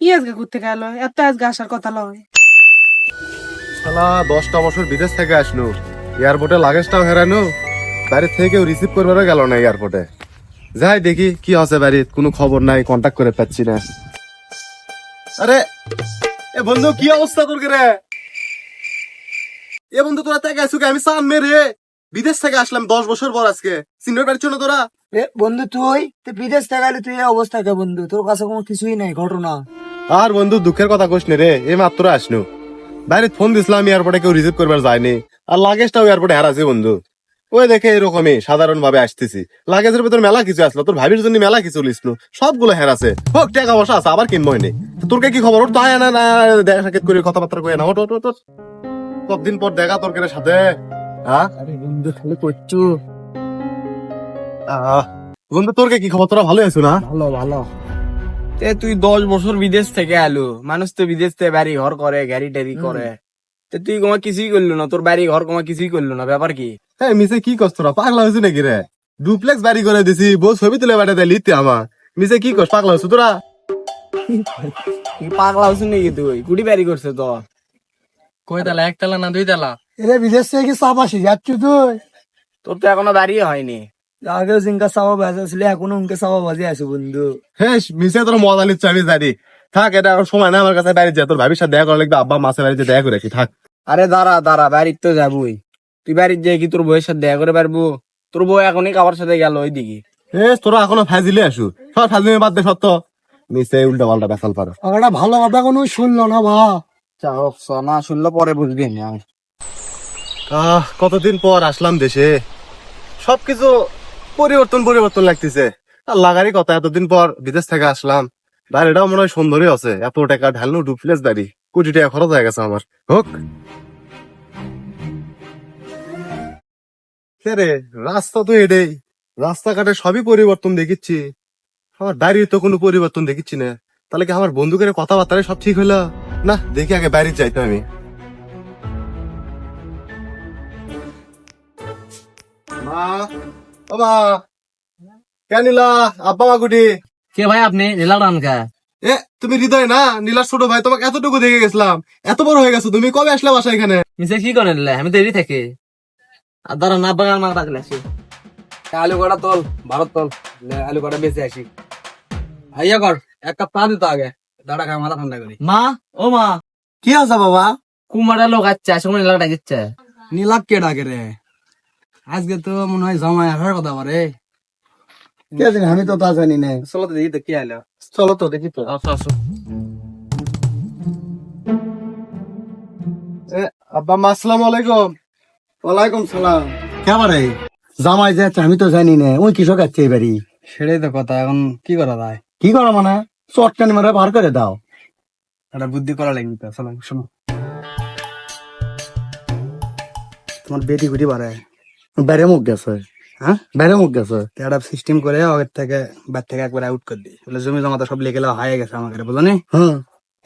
ই আজকে ঘুরতে গেল এত আজকে আসার কথা লয়। শালা দশটা বছর বিদেশ থেকে আসলো এয়ারপোর্টে লাগেজটাও হেরানো। বাড়ি থেকে রিসিভ করবারও গেল না এয়ারপোর্টে। যাই দেখি কি আছে বাড়ির কোনো খবর নাই কন্টাক্ট করে পাচ্ছি না। আরে এ বন্ধু কি অবস্থা তোর রে এ বন্ধু তোরা থেকে আসুকে আমি সান মেরে। বিদেশ থেকে আসলাম দশ বছর পর আজকে। সিনিয়র বাড়ির জন্য তোরা? এ বন্ধু তুই? তুই বিদেশ থেকে গেলে তুই এই অবস্থা কে বন্ধু? তোর কাছে কোনো কিছুই নাই ঘটনা। আর বন্ধু দুঃখের কথা কোশ রে এই মাত্র আসনু। বাইরে ফোন দিছিলাম এয়ারপোর্টে কেউ রিসিভ করবার যায়নি। আর লাগেজটাও এয়ারপোর্টে হারাছে বন্ধু। ওই দেখে এরকমই সাধারণ ভাবে আসতেছি। লাগেজের ভিতর মেলা কিছু আসলো তোর ভাবির জন্য মেলা কিছু লিসনু সবগুলো হেরাছে হোক টাকা বসা আছে আবার কিনবো নি তোর কি খবর? ওর তো আয় না না দেখা সাক্ষাৎ করে কথাবার্তা কয়ে না। ওট ওট ওট। কতদিন পর দেখা তোর কেন সাথে? হ্যাঁ? বন্ধু করছু বন্ধু তোর কি খবর? তোরা ভালো আছো না? ভালো ভালো। তে তুই দশ বছর বিদেশ থেকে আলো মানুষ তো বিদেশ থেকে বাড়ি ঘর করে গাড়ি টাড়ি করে। তে তুই কমা কিছুই করল না তোর বাড়ি ঘর কমা কিছুই করল না ব্যাপার কি? হ্যাঁ মিসে কি করছ তোরা পাগলা হয়েছে নাকি রে? ডুপ্লেক্স বাড়ি করে দিছি বউ ছবি তুলে বেড়া দেয় লিখতে আমার। মিসে কি করছ পাগলা হয়েছে তোরা? তুই পাগলা হচ্ছিস নাকি তুই? কুড়ি বাড়ি করছে তো। কয় তালা এক তালা না দুই তালা? এরে বিদেশ থেকে কি চাপ আসি যাচ্ছু তুই? তোর তো এখনও বাড়ি হয়নি। আগেও জিঙ্কা চাপা বাজে ছিল এখনও উনকে চাপা বাজে আছে বন্ধু। হ্যাঁ মিসে তোর মজা নিচ্ছে আমি জানি থাক এটা এখন সময় না আমার কাছে বাড়ি যা তোর ভাবির সাথে দেখা করা লাগবে আব্বা মাসে বাড়িতে দেখা করে রাখি থাক। আরে দাঁড়া দাঁড়া বাড়ির তো যাবই। তুই বাড়ির যে কি তোর বউয়ের সাথে দেখা করে পারব তোর বউ এখনই কাবার সাথে গেল ওই দিকে এ তোরা এখনও ফাজিলে আসু সব ফাজিলে বাদ দে সত্য মিসে উল্টা পাল্টা বেসাল পারো ওটা ভালো কথা কোনো শুনলো না বা। না শুনলে পরে বুঝবি না আহ কতদিন পর আসলাম দেশে। সবকিছু পরিবর্তন পরিবর্তন লাগতেছে। আর লাগারই কথা, এতদিন পর বিদেশ থেকে আসলাম। বাড়িটাও মনে হয় সুন্দরই আছে। এত টাকা ঢালনো ডুপ্লেস বাড়ি কোটি টাকা খরচ হয়ে গেছে আমার। হোক। রে, রাস্তা তো এটাই রাস্তাঘাটে সবই পরিবর্তন দেখিচ্ছি। আমার বাড়ির তো কোনো পরিবর্তন দেখিচ্ছি না। তাহলে কি আমার বন্ধুকের কথাবার্তায় সব ঠিক হলো? না, দেখি আগে বাড়ি যাইতো আমি। মা মা কেন নিলা? আব্বা কে ভাই আপনি? নীলা রানকা এ তুমি হৃদয় না? নীলার ছোট ভাই তোমাকে এতটুকু দেখে গেছিলাম। এত বড় হয়ে গেছো তুমি কবে আসলে বাসা এখানে? মিসে কি করেন আমি দেরি থেকে। আর দাঁড়া না বাগান মার ডাকলে আসি। আলু কটা তোল ভারত তোল। আলু কটা বেঁচে আসি। আইয়া কর এক কাপ চা দিত আগে। দাঁড়া খায় মাথা ঠান্ডা করি। মা ও মা। কি আছে বাবা? কুমারা লোক আচ্ছা সময় নীলা ডাকিচ্ছে। নীলাক কে ডাকে রে? আজকে তো মনে হয় জামাই আসার কথা বলে কে জানি আমি তো তা জানি না চলো তো দেখি তো কি আইলো। চলো তো দেখি তো। আসো আসো এ, আব্বা মা আসসালামু আলাইকুম। ওয়ালাইকুম সালাম। কেমন জামাই যাচ্ছে আমি তো জানি না ওই কৃষক আছে এবারই সেটাই তো কথা এখন কি করা যায়? কি করো মানে? চটকানি মারে বার করে দাও। একটা বুদ্ধি করা লাগবে তো চলো শোনো। তোমার বেটি গুটি বাড়ায়। বাইরে মুখ গেছে। হ্যাঁ? বাইরে মুখ গেছে। একটা সিস্টেম করে আগের থেকে ব্যাট থেকে একবার আউট করে দিই বলে জমি জমা তো সব লেগে হয়ে গেছে আমাকে বুঝলো? নি হ্যাঁ।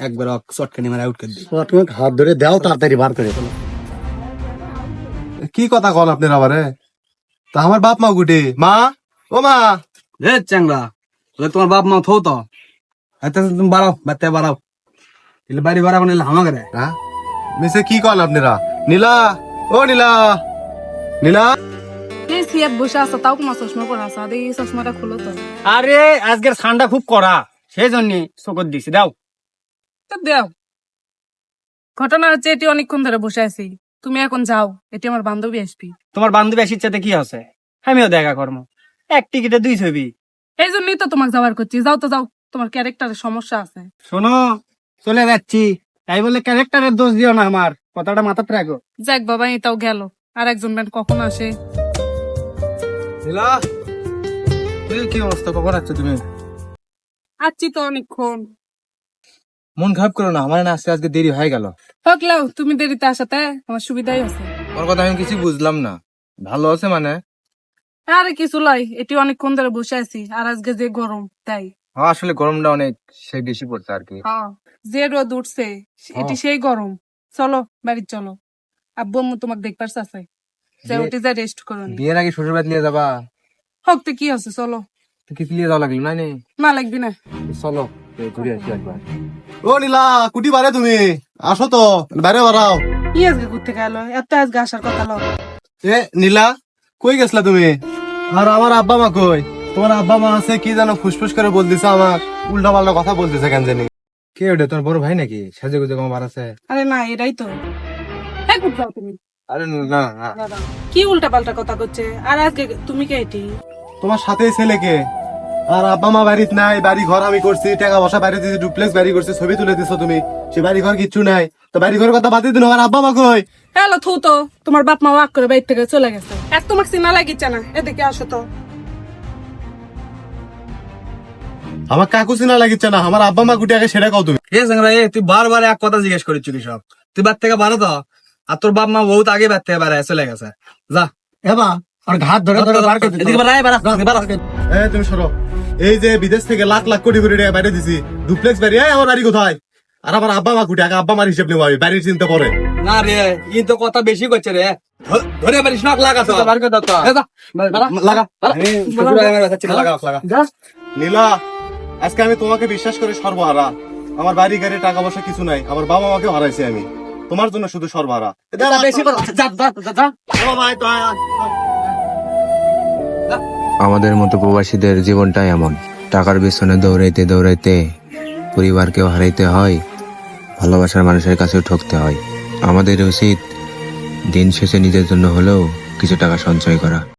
একবার চটকানি মারে আউট করে দিই হাত ধরে দাও তাড়াতাড়ি বার করে কি কথা কন আপনার আবারে তা আমার বাপ মা গুটি। মা? ও মা? এ চ্যাংরা বলে তোমার বাপ মা থো তো। এত তুমি বাড়াও বাচ্চা বাড়াও। বাড়ি বাড়াবো নিলে হামাকে রে। হ্যাঁ? মিসে কি কল আপনারা? নীলা? ও নীলা? নীলা? এই সিয়াত বসে আসো তাও তোমার চশমা পরা আছে দেখি চশমাটা খুলো তো। আরে আজকের ঠান্ডা খুব কড়া সেই জন্য চোখত দিছি দাও। তো দেও। ঘটনা হচ্ছে এটি অনেকক্ষণ ধরে বসে আছি। তুমি এখন যাও এটি আমার বান্ধবী আসবি। তোমার বান্ধবী আসির সাথে কি আছে? আমিও দেখা কর্ম এক টিকিটে দুই ছবি। এই জন্যই তো তোমাকে যাওয়ার করছি। যাও তো যাও। তোমার ক্যারেক্টারের সমস্যা আছে। শোনো চলে যাচ্ছি। তাই বলে ক্যারেক্টারের দোষ দিও না আমার। কথাটা মাথাতে রাখো। যাক বাবা এটাও গেল। আর একজন ম্যান কখন আসে? কি অবস্থা? কখন আছো তুমি? আছি তো অনেকক্ষণ। মন খারাপ করো না আমার না আজকে আজকে দেরি হয়ে গেল। তুমি দেরিতে আসাতে আমার সুবিধাই আছে। ওর কথা আমি কিছু বুঝলাম না। ভালো আছে মানে? আরে কিছু লাই এটি অনেকক্ষণ ধরে বসে আছি আর আজকে যে গরম তাই। হ্যাঁ আসলে গরমটা অনেক সে বেশি পড়ছে আর কি। হ্যাঁ যে রোদ উঠছে এটি সেই গরম। চলো বাড়ি চলো। আব্বু আম্মু তোমাকে দেখবার আছে। যা উঠে যা রেস্ট করো। বিয়ের আগে শ্বশুর বাড়ি নিয়ে যাবা। হোক তো কি আছে চলো। তো কিছু নিয়ে যাওয়া লাগল না নে? না লাগবি না। চলো ও নীলা কুটি বারে তুমি? আসো তো বাইরে বাড়াও। কি আজকে ঘুরতে গেল এত আজকে আসার কথা লো। এ নীলা কই গেছলা তুমি? আর আমার আব্বা মা কই? তোমার আব্বা মা আছে কি জানো ফুসফুস করে বলতেছে আমার উল্টা পাল্টা কথা বলতেছে কেন জানি। কে ওটা তোর বড় ভাই নাকি? সাজে গুজে কম আছে। আরে না এটাই তো। হ্যাঁ ঘুরতে যাও তুমি। আরে না না কি উল্টা পাল্টা কথা করছে? আর আজকে তুমি কে এটি? তোমার সাথে ছেলেকে আর আব্বা মা বাড়িতে নাই বাড়ি ঘর আমি করছি টাকা বসা বাড়ি দিয়েছি ডুপ্লেক্স বাড়ি করছি ছবি তুলে দিছো তুমি। সে বাড়ি ঘর কিচ্ছু নাই। তো বাড়ি ঘরের কথা বাদ দিন আর আব্বা মা কই? হ্যালো থু তো। তোমার বাপ মা ওয়াক করে বাইর থেকে চলে গেছে। এক তোমার সিনা লাগিচ্ছে না। এদিকে আসো তো। আমার কাকু চিনা লাগিচ্ছে না আমার আব্বা মা গুটি আগে সেটা কও তুমি। এ সাংরা এ তুই বারবার এক কথা জিজ্ঞেস করিস কি সব। তুই বাদ থেকে বারো তো? আর তোর বাপ মা বহুত আগে থেকে বাড়ায় চলে গেছে। যা। এবা আর ঘাট ধরে ধরে বার করে। এদিকে বাড়াই বাড়া বাড়া এ তুমি সরো। এই যে বিদেশ থেকে লাখ লাখ কোটি কোটি টাকা বাইরে দিছি ডুপ্লেক্স বাড়ি এই আমার বাড়ি কোথায়? আর আমার আব্বা মা আগে আব্বা মার হিসেব নেব আমি বাড়ির চিন্তা পরে। না রে ই তো কথা বেশি করছে রে। ধরে পারিস না লাগাতো বার করে দাও তো। এ যা, বাড়া, লাগা। বাড়ি আমার লাগা লাগা। নীলা আজকে আমি তোমাকে বিশ্বাস করে সর্বহারা। আমার বাড়ি গাড়ি টাকা পয়সা কিছু নাই। আমার বাবা মাকে হারাইছি আমি। তোমার জন্য শুধু সর্বহারা বেশি কথা। যা যা যা, যা। ভাই, তো আয়, আয়। আমাদের মতো প্রবাসীদের জীবনটাই এমন। টাকার পিছনে দৌড়াইতে দৌড়াইতে পরিবারকেও হারাইতে হয় ভালোবাসার মানুষের কাছেও ঠকতে হয়। আমাদের উচিত দিন শেষে নিজের জন্য হলেও কিছু টাকা সঞ্চয় করা।